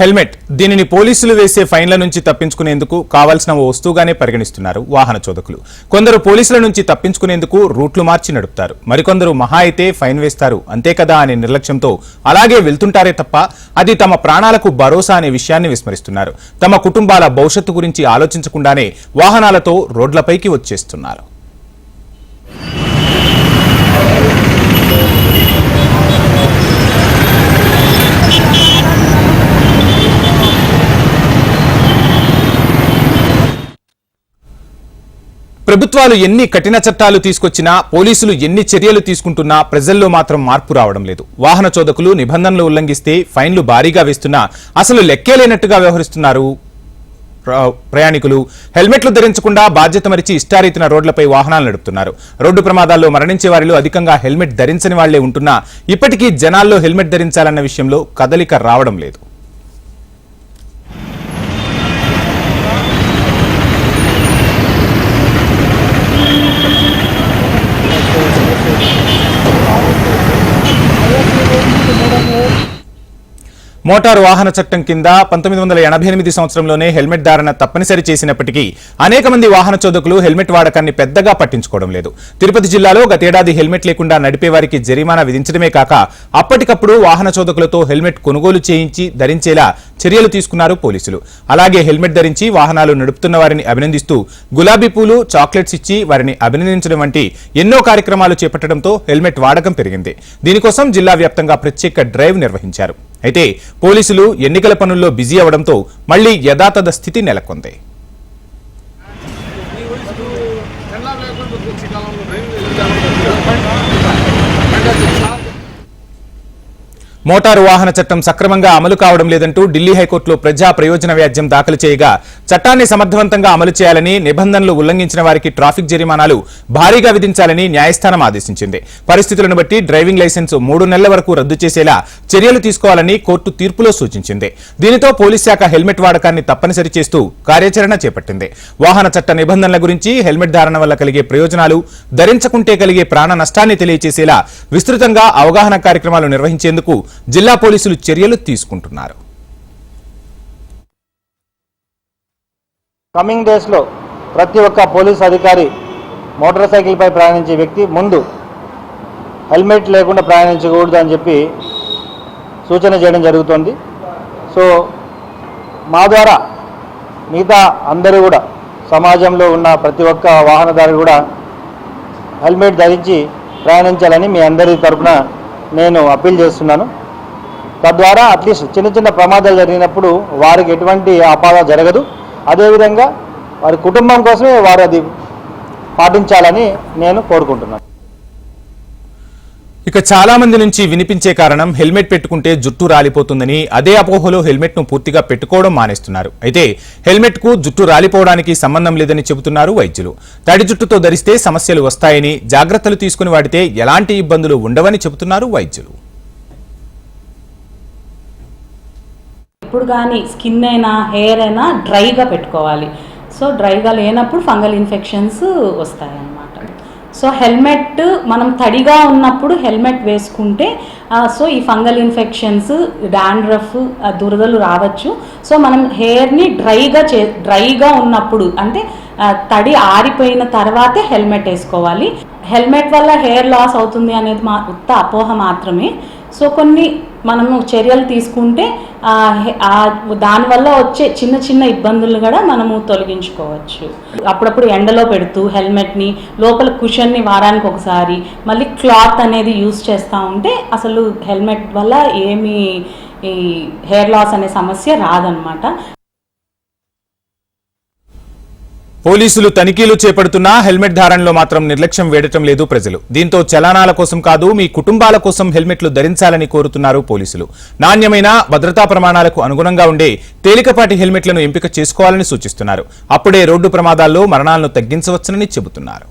Helmet. దీనిని పోలీసులు వేసే ఫైన్ల నుంచి తప్పించుకునేందుకు కావాల్సిన ఓ వస్తువుగానే పరిగణిస్తున్నారు వాహన చోదకులు. కొందరు పోలీసుల నుంచి తప్పించుకునేందుకు రూట్లు మార్చి నడుపుతారు. మరికొందరు మహా అయితే ఫైన్ వేస్తారు. అంతే కదా అనే నిర్లక్ష్యంతో అలాగే వెళ్తుంటారే తప్ప అది తమ ప్రాణాలకు భరోసా అనే విషయాన్ని విస్మరిస్తున్నారు. తమ కుటుంబాల భవిష్యత్తు గురించి ఆలోచించకుండానే వాహనాలతో రోడ్లపైకి వచ్చేస్తున్నారు. ప్రభుత్వాలు ఎన్ని కఠిన చట్టాలు తీసుకొచ్చినా పోలీసులు ఎన్ని చర్యలు తీసుకుంటున్నా ప్రజల్లో మాత్రం మార్పు రావడం లేదు. వాహన చోదకులు నిబంధనలు ఉల్లంఘిస్తే ఫైన్లు భారీగా వేస్తున్నా అసలు లెక్కే లేనట్టుగా వ్యవహరిస్తున్నారు ప్ర- ప్రయాణికులు. హెల్మెట్లు ధరించకుండా బాధ్యత మరిచి ఇష్టారీతిన రోడ్లపై వాహనాలు నడుపుతున్నారు. రోడ్డు ప్రమాదాల్లో మరణించే వారిలో అధికంగా హెల్మెట్ ధరించని వాళ్ళే ఉంటున్నా ఇప్పటికీ జనాల్లో హెల్మెట్ ధరించాలన్న విషయంలో కదలిక రావడం లేదు. మోటారు వాహన చట్టం కింద పంతొమ్మిది వందల ఎనభై ఎనిమిది సంవత్సరంలోనే హెల్మెట్ ధారణ తప్పనిసరి చేసినప్పటికీ అనేక మంది వాహన చోదకులు హెల్మెట్ వాడకాన్ని పెద్దగా పట్టించుకోవడం లేదు. తిరుపతి జిల్లాలో గతేడాది హెల్మెట్ లేకుండా నడిపే వారికి జరిమానా విధించడమే కాక అప్పటికప్పుడు వాహన చోదకులతో హెల్మెట్ కొనుగోలు చేయించి ధరించేలా చర్యలు తీసుకున్నారు పోలీసులు. అలాగే హెల్మెట్ ధరించి వాహనాలు నడుపుతున్న వారిని అభినందిస్తూ గులాబీ పూలు చాక్లెట్స్ ఇచ్చి వారిని అభినందించడం వంటి ఎన్నో కార్యక్రమాలు చేపట్టడంతో హెల్మెట్ వాడకం పెరిగింది. దీనికోసం జిల్లా వ్యాప్తంగా ప్రత్యేక డ్రైవ్ నిర్వహించారు. అయితే పోలీసులు ఎన్నికల పనుల్లో బిజీ అవడంతో మళ్ళీ యథాతథ స్థితి నెలకొంది. మోటారు వాహన చట్టం సక్రమంగా అమలు కావడం లేదంటూ ఢిల్లీ హైకోర్టులో ప్రజా ప్రయోజన వ్యాజ్యం దాఖలు చేయగా చట్టాన్ని సమర్థవంతంగా అమలు చేయాలని నిబంధనలు ఉల్లంఘించిన వారికి ట్రాఫిక్ జరిమానాలు భారీగా విధించాలని న్యాయస్థానం ఆదేశించింది. పరిస్థితులను బట్టి డ్రైవింగ్ లైసెన్స్ మూడు నెలల వరకు రద్దు చేసేలా చర్యలు తీసుకోవాలని కోర్టు తీర్పులో సూచించింది. దీనితో పోలీస్ శాఖ హెల్మెట్ వాడకాన్ని తప్పనిసరి చేస్తూ కార్యాచరణ చేపట్టింది. వాహన చట్ట నిబంధనల గురించి హెల్మెట్ ధారణ వల్ల కలిగే ప్రయోజనాలు ధరించకుంటే కలిగే ప్రాణ నష్టాన్ని తెలియజేసేలా విస్తృతంగా అవగాహన కార్యక్రమాలు నిర్వహించేందుకు జిల్లా పోలీసులు చర్యలు తీసుకుంటున్నారు. కమింగ్ డేస్లో ప్రతి ఒక్క పోలీస్ అధికారి మోటార్ సైకిల్పై ప్రయాణించే వ్యక్తి ముందు హెల్మెట్ లేకుండా ప్రయాణించకూడదు అని చెప్పి సూచన చేయడం జరుగుతుంది. సో మా ద్వారా మిగతా అందరూ కూడా సమాజంలో ఉన్న ప్రతి ఒక్క వాహనదారు కూడా హెల్మెట్ ధరించి ప్రయాణించాలని మీ అందరి తరపున నేను అప్పీల్ చేస్తున్నాను. తద్వారా అట్లీస్ట్ చిన్న చిన్న ప్రమాదాలు జరిగినప్పుడు వారికి ఎటువంటి అపాద జరగదు. అదేవిధంగా వారి కుటుంబం కోసమే వారు అది పాటించాలని నేను కోరుకుంటున్నాను. ఇక చాలా మంది నుంచి వినిపించే కారణం హెల్మెట్ పెట్టుకుంటే జుట్టు రాలిపోతుందని అదే అపోహలో హెల్మెట్ను పూర్తిగా పెట్టుకోవడం మానేస్తున్నారు. అయితే హెల్మెట్కు జుట్టు రాలిపోవడానికి సంబంధం లేదని చెబుతున్నారు వైద్యులు. తడి జుట్టుతో ధరిస్తే సమస్యలు వస్తాయని జాగ్రత్తలు తీసుకుని వాడితే ఎలాంటి ఇబ్బందులు ఉండవని చెబుతున్నారు వైద్యులు. ఎప్పుడు కానీ స్కిన్ అయినా హెయిర్ అయినా డ్రైగా పెట్టుకోవాలి. సో డ్రైగా లేనప్పుడు ఫంగల్ ఇన్ఫెక్షన్స్ వస్తాయన్నమాట. సో హెల్మెట్ మనం తడిగా ఉన్నప్పుడు హెల్మెట్ వేసుకుంటే సో ఈ ఫంగల్ ఇన్ఫెక్షన్స్ డాండ్రఫ్ దురదలు రావచ్చు. సో మనం హెయిర్ని డ్రైగా చే డ్రైగా ఉన్నప్పుడు అంటే తడి ఆరిపోయిన తర్వాతే హెల్మెట్ వేసుకోవాలి. హెల్మెట్ వల్ల హెయిర్ లాస్ అవుతుంది అనేది మా ఉత్త అపోహ మాత్రమే. సో కొన్ని మనము చర్యలు తీసుకుంటే దానివల్ల వచ్చే చిన్న చిన్న ఇబ్బందులు కూడా మనము తొలగించుకోవచ్చు. అప్పుడప్పుడు ఎండలో పెడుతూ హెల్మెట్ని లోపల కుషన్ని వారానికి ఒకసారి మళ్ళీ క్లాత్ అనేది యూస్ చేస్తూ ఉంటే అసలు హెల్మెట్ వల్ల ఏమీ ఈ హెయిర్ లాస్ అనే సమస్య రాదనమాట. పోలీసులు తనిఖీలు చేపడుతున్నా హెల్మెట్ ధారణలో మాత్రం నిర్లక్ష్యం వేడటం లేదు ప్రజలు. దీంతో చలానాల కోసం కాదు మీ కుటుంబాల కోసం హెల్మెట్లు ధరించాలని కోరుతున్నారు పోలీసులు. నాణ్యమైన భద్రతా ప్రమాణాలకు అనుగుణంగా ఉండే తేలికపాటి హెల్మెట్లను ఎంపిక చేసుకోవాలని సూచిస్తున్నారు. అప్పుడే రోడ్డు ప్రమాదాల్లో మరణాలను తగ్గించవచ్చునని చెబుతున్నారు.